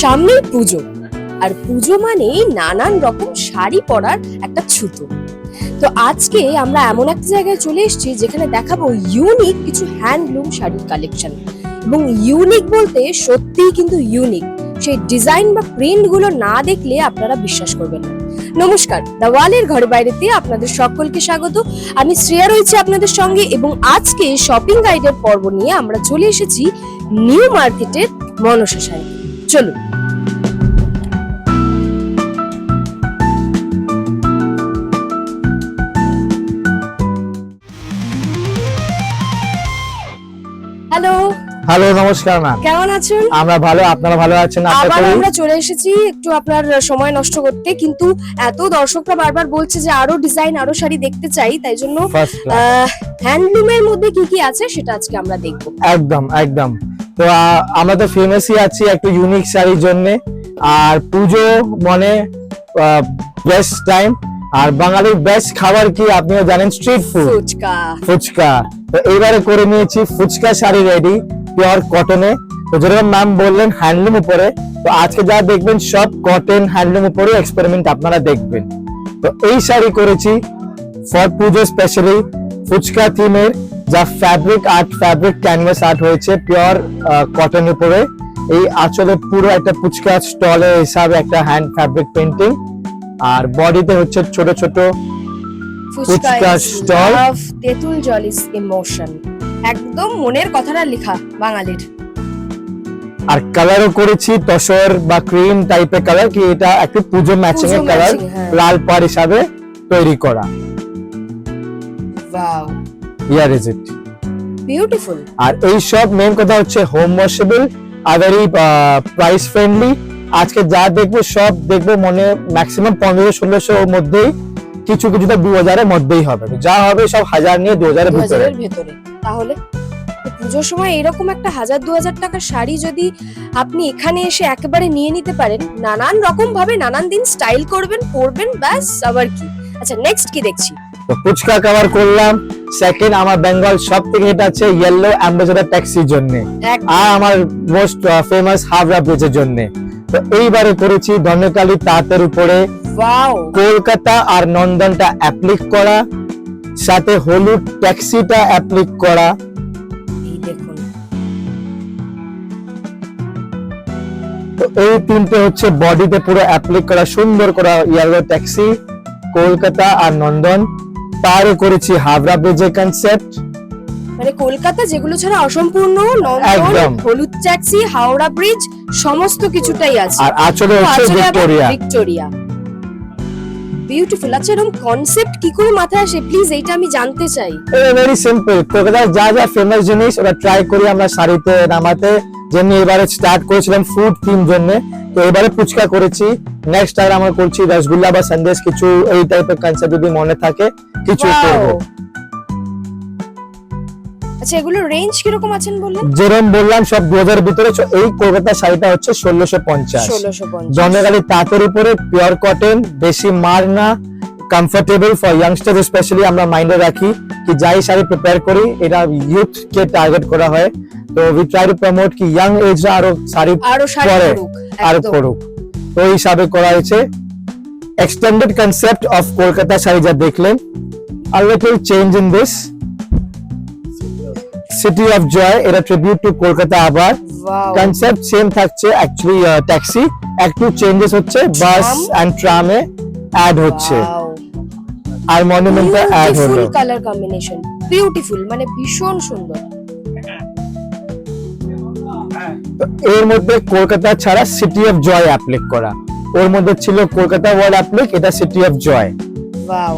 সামনেই পুজো। আর পুজো মানেই নানান রকম শাড়ি পরার একটা ছুতো তো আজকে আমরা এমন একটা জায়গায় চলে এসেছি যেখানে দেখাবো ইউনিক কিছু হ্যান্ডলুম শাড়ির কালেকশন এবং ইউনিক বলতে সত্যিই কিন্তু ইউনিক সেই ডিজাইন বা প্রিন্টগুলো না দেখলে আপনারা বিশ্বাস করবেন না। নমস্কার দেওয়ালের ঘরে বাইরেতে আপনাদের সকলকে স্বাগত। আমি শ্রেয়া রয়েছে আপনাদের সঙ্গে এবং আজকে শপিং গাইডের পর্ব নিয়ে আমরা চলে এসেছি নিউ মার্কেটের মনসা শাড়ি চলুন। হ্যালো হ্যালো নমস্কার ম্যাম কেমন আছেন? আমরা ভালো আপনারা ভালো আছেন? আবার আমরা চলে এসেছি একটু আপনার সময় নষ্ট করতে কিন্তু এত দর্শকরা বারবার বলছে যে আরও ডিজাইন আরও শাড়ি দেখতে চাই তাই জন্য হ্যান্ডলুমের মধ্যে কি কি আছে সেটা আজকে আমরা দেখব। একদম একদম। তো আমরা তো ফেমাসই আছি একটু ইউনিক শাড়ির জন্য। আর পুজো মানে বেস্ট টাইম আর বাঙালির বেস্ট খাবার কি আপনিও জানেন? Street food phuchka. ফুচকা। তো এইবারে করে নিয়েছি ফুচকা শাড়ি রেডি পিওর কটনে তো যেরকম ম্যাম বললেন হ্যান্ডলুম উপরে। তো আজকে যা দেখবেন সব কটন হ্যান্ডলুম উপরে এক্সপেরিমেন্ট আপনারা দেখবেন। তো এই শাড়ি করেছি ফর পুজো স্পেশালি ফুচকা থিমের যা fabric art fabric canvas art হয়েছে পিওর কটন উপরে। এই আঁচলে পুরো একটা ফুচকা স্টলের হিসাবে একটা হ্যান্ড ফ্যাব্রিক পেন্টিং আর বডিতে হচ্ছে ছোট ছোট ফুচকা love, তেঁতুল জল ইজ ইমোশন একদম মনের কথাটা লেখা বাঙালির। আর কালারও করেছি তসর বা ক্রিম টাইপের কালার কি এটা একটু পুজো ম্যাচিং এর কালার হ্যাঁ। লাল পাড় হিসাবে তৈরি করা। ওয়াও ইয়ার ইজ ইট বিউটিফুল আর এই সব মেন কথা হচ্ছে হোম ওয়াশেবল আর ভেরি প্রাইস ফ্রেন্ডলি আজকে যা দেখব সব দেখব মনে ম্যাক্সিমাম পনেরো ষোলোশো ওর মধ্যেই কিছু কিছু তো দু হাজারের মধ্যেই হবে। যা হবে সব হাজার নিয়ে দু হাজারের ভেতরে। তাহলে পুজোর সময় এরকম একটা হাজার দু হাজার টাকার শাড়ি যদি আপনি এখানে এসে একেবারে নিয়ে নিতে পারেন নানান রকম ভাবে নানান দিন স্টাইল করবেন পরবেন ব্যাস আবার কি? আচ্ছা নেক্সট কি দেখছি? তো ফুচকা কভার করলাম। সেকেন্ড আমার বেঙ্গল সব থেকে এটা আছে ইয়েলো অ্যাম্বাসেডার ট্যাক্সির জন্য। আর আমার মোস্ট ফেমাস হাবড়া ব্রিজের জন্য। তো এইবারে করেছি ধন্যকালী তাঁতের উপরে। কলকাতা আর নন্দনটা অ্যাপ্লিক করা। সাথে হলুদ ট্যাক্সিটা অ্যাপ্লিক করা। তো এই তিনটে হচ্ছে বডিতে পুরো অ্যাপ্লিক করা সুন্দর করা ইয়েলো ট্যাক্সি কলকাতা আর নন্দন। পারে করেছি হাবড়া ব্রিজের কনসেপ্ট মানে কলকাতা যেগুলো ছাড়া অসম্পূর্ণ একদম। হলুদ ট্যাক্সি হাওড়া ব্রিজ সমস্ত কিছুটাই আছে। আর আঁচলে হচ্ছে ভিক্টোরিয়া। ভিক্টোরিয়া। বিউটিফুল আচ্ছা এরকম কনসেপ্ট কি করে মাথায় আসে? প্লিজ এইটা আমি জানতে চাই। ভেরি সিম্পল কলকাতার যা যা ফেমাস জিনিস ওরা ট্রাই করি আমরা শাড়িতে নামাতে। যেমনি এবারে স্টার্ট করেছিলাম ফুড থিম জন্য তো এবারে ফুচকা করেছি। নেক্সট টাইম আমরা করছি রসগোল্লা বা সন্দেশ কিছু এই টাইপের কনসেপ্ট যদি মনে থাকে কিছু! করব। আচ্ছা এগুলোর রেঞ্জ কীরকম আছেন বললেন? যেরকম বললাম সব দু হাজার ভিতরে এই কলকাতার শাড়িটা হচ্ছে ষোলোশো পঞ্চাশ। ষোলোশো পঞ্চাশ। জনগালি তাঁতের উপরে পিওর কটন বেশি মার না কমফোর্টেবল ফর ইয়াংস্টার স্পেশালি আমরা মাইন্ডে রাখি কি যাই শাড়ি প্রিপেয়ার করি এটা ইউথ কে টার্গেট করা হয়। তো উই ট্রাই টু প্রমোট কি ইয়াং এজরা আরও শাড়ি আরও শাড়ি করুক আরও। তো এই হিসাবে করা হয়েছে extended concept of Kolkata sari যা দেখলেন আর little change in this city of joy এটা ট্রিবিউট টু কলকাতা আবার কনসেপ্ট সেম থাকছে অ্যাকচুয়ালি ট্যাক্সি একটু চেঞ্জেস হচ্ছে বাস? এন্ড ট্রামে অ্যাড হচ্ছে আর মনুমেন্টে অ্যাড হলো color combination. Beautiful, মানে ভীষণ সুন্দর। এর মধ্যে কলকাতা ছাড়া সিটি অফ জয় অ্যাপ্লিক করা। ওর মধ্যে ছিল কলকাতা ওয়ার্ল্ড অ্যাপ্লিক এটা সিটি অফ জয় ওয়াও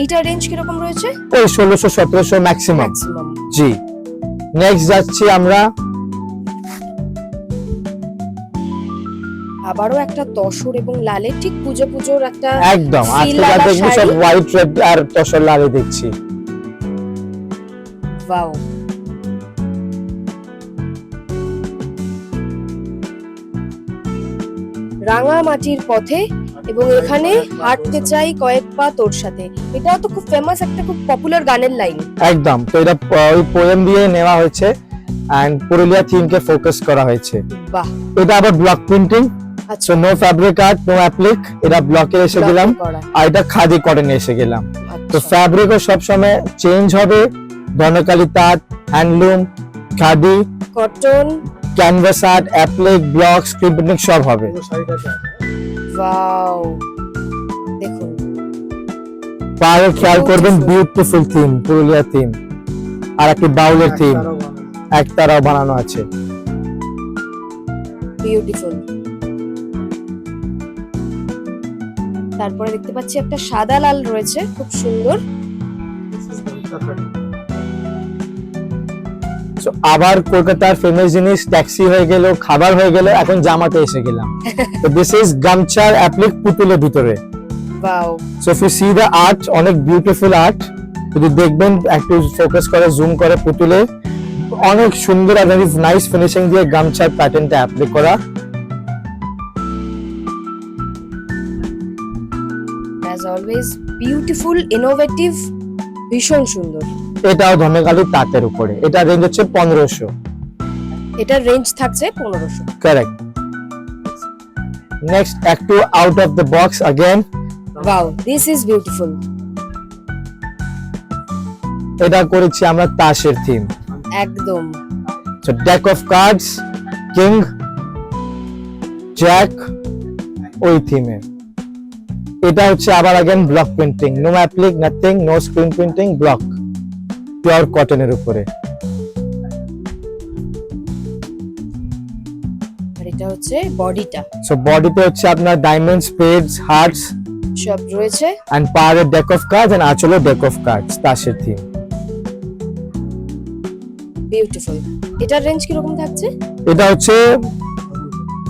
এইটা রেঞ্জ কীরকম রয়েছে? ওই ষোলোশো সতেরোশো ম্যাক্সিমাম জি। নেক্সট যাচ্ছি আমরা। আবারও একটা তসর এবং লালের ঠিক পুজো পুজোর একটা একদম। আজকে যা দেখব সব হোয়াইট রেড আর তসর লালে দেখছি। ওয়াও রাঙা মাটির পথে এবং এখানে হাঁটতে চাই কয়েক পা তোর সাথে। এটাও তো খুব ফেমাস একটা খুব পপুলার গানের লাইন একদম। তো এটা ওই পোয়েম দিয়ে নেওয়া হয়েছে অ্যান্ড পুরুলিয়া থিমকে ফোকাস করা হয়েছে। বাহ। এটা আবার ব্লক প্রিন্টিং আচ্ছা। No fabric art no applique এটা ব্লকে এসে গেলাম। আর এটা খাদি কটনে এসে গেলাম। তো আচ্ছা। ফ্যাব্রিকও সবসময় চেঞ্জ হবে। ধনকালী তাঁত handloom khadi. Cotton canvas art applique block screen printing সব হবে। ওয়াও। দেখুন। পায়ে খেয়াল করবেন বিউটিফুল থিম পুরুলিয়া থিম আর একটি বাউলের থিম একতারাও বানানো আছে। বিউটিফুল তারপরে দেখতে পাচ্ছি একটা সাদা লাল রয়েছে খুব সুন্দর। আবার কলকাতার ফেমাস জিনিস ট্যাক্সি হয়ে গেল খাবার হয়ে গেল এখন জামাতে এসে গেলাম। তো দিস ইজ গামছার অ্যাপ্লিক পুতুলের ভিতরে। Wow so if you see the art অনেক বিউটিফুল আর্ট যদি দেখবেন একটু ফোকাস করে জুম করে পুতুলে। অনেক সুন্দর আর নাইস ফিনিশিং দিয়ে গামছার প্যাটার্নটা অ্যাপ্লাই করা। অ্যাজ অলওয়েজ বিউটিফুল ইনোভেটিভ ভীষণ সুন্দর। এটাও ধনেকালী তাঁতের উপরে এটা রেঞ্জ হচ্ছে পনেরোশো এটার রেঞ্জ থাকছে পনেরোশো কারেক্ট নেক্সট একটু out of the box again wow this is beautiful এটা করেছি আমরা তাসের থিম একদম so deck of cards king jack ওই থিমে এটা হচ্ছে আবার again block printing no applique nothing no screen printing block pure কটনের উপরে। এটা হচ্ছে বডিটা। সো বডিতে হচ্ছে আপনার ডায়মন্ডস পেডস হার্টস সব রয়েছে। এন্ড পাহাড়ের ডেক অফ কার্ডস এন্ড আঁচলও ডেক অফ কার্ডস তাসের থিম বিউটিফুল এটার রেঞ্জ কীরকম থাকছে? এটা হচ্ছে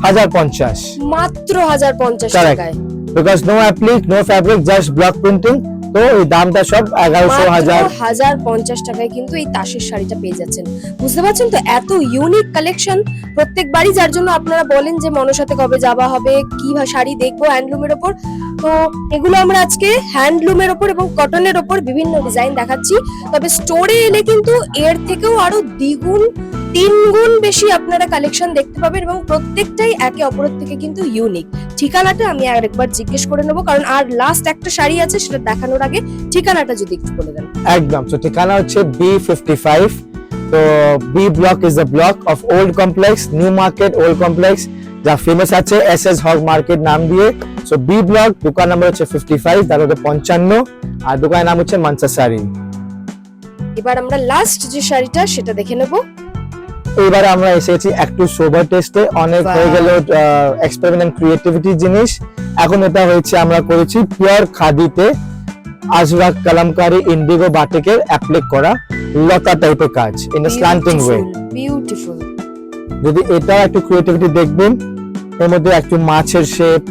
হাজার পঞ্চাশ। মাত্র হাজার পঞ্চাশ Correct. টাকায়। Because no applique no fabric just block printing তো এই দামটা সব এগারোশো হাজার। হাজার পঞ্চাশ টাকায় কিন্তু এই তাসের শাড়িটা পেয়ে যাচ্ছেন। বুঝতে পারছেন তো? এত ইউনিক কালেকশন প্রত্যেকবারই যার জন্য আপনারা বলেন যে মনসাতে কবে যাওয়া হবে কি শাড়ি দেখব হ্যান্ডলুমের ওপর। তো এগুলো আমরা আজকে হ্যান্ডলুমের ওপর এবং কটনের ওপর বিভিন্ন ডিজাইন দেখাচ্ছি। তবে স্টোরে এলে কিন্তু এর থেকেও আরও দ্বিগুণ তিন গুণ বেশি আপনারা কালেকশন দেখতে পাবেন এবং প্রত্যেকটাই একে অপরের থেকে কিন্তু ইউনিক ঠিকানাটা আমি আরেকবার জিজ্ঞেস করে নেব কারণ আর লাস্ট একটা শাড়ি আছে সেটা দেখানোর আগে ঠিকানাটা যদি একটু বলে দেন। একদম তো ঠিকানা হচ্ছে বি ফিফটি ফাইভ তো B block is the block of old complex new market old complex যা ফেমাস আছে এস এস হক মার্কেট নাম দিয়ে। সো বি ব্লক দোকান নাম্বার হচ্ছে ফিফটি ফাইভ তার মধ্যে পঞ্চান্ন আর দোকানের নাম হচ্ছে মানসা শাড়ি এবার আমরা লাস্ট যে শাড়িটা সেটা দেখে নেব। এবারে আমরা এসেছি একটু সোবার টেস্টে অনেক হয়ে গেল এক্সপেরিমেন্ট ক্রিয়েটিভিটি জিনিস। এখন এটা হয়েছে আমরা করেছি পিওর খাদিতে আজরাক কালামকারি ইন্ডিগো বাটিকের অ্যাপ্লিক করা লতা টাইপের কাজ ইন স্ল্যান্টিং ওয়ে বিউটিফুল যদি এটা একটু ক্রিয়েটিভিটি দেখবেন এর মধ্যে একটু মাছের শেপ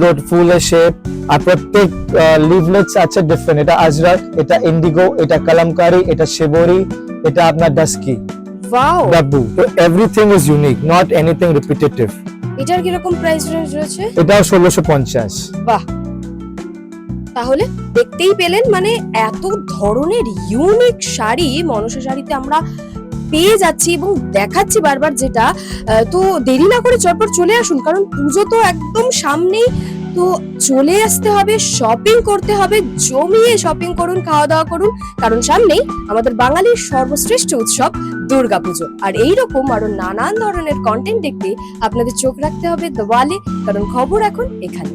লোড ফুলের শেপ আর প্রত্যেক লিভলেটস আছে ডিফারেন্ট এটা আজরাক এটা ইন্ডিগো এটা কালামকারি এটা শিবরি এটা আপনার dusky wow Dabu everything is unique not anything repetitive এটার কীরকম প্রাইস রেঞ্জ রয়েছে? ষোলোশো পঞ্চাশ। বাহ। তাহলে দেখতেই পেলেন মানে এত ধরনের ইউনিক শাড়ি মনসা শাড়িতে আমরা পেয়ে যাচ্ছি এবং দেখাচ্ছি বারবার যেটা। তো দেরি না করে চটপট চলে আসুন কারণ পুজো তো একদম সামনেই। তো চলে আসতে হবে শপিং করতে হবে জমিয়ে শপিং করুন খাওয়া দাওয়া করুন। কারণ সামনেই আমাদের বাঙালির সর্বশ্রেষ্ঠ উৎসব দুর্গাপুজো। আর এইরকম আরও নানান ধরনের কন্টেন্ট দেখতে আপনাদের চোখ রাখতে হবে দেওয়ালে কারণ খবর এখন এখানে।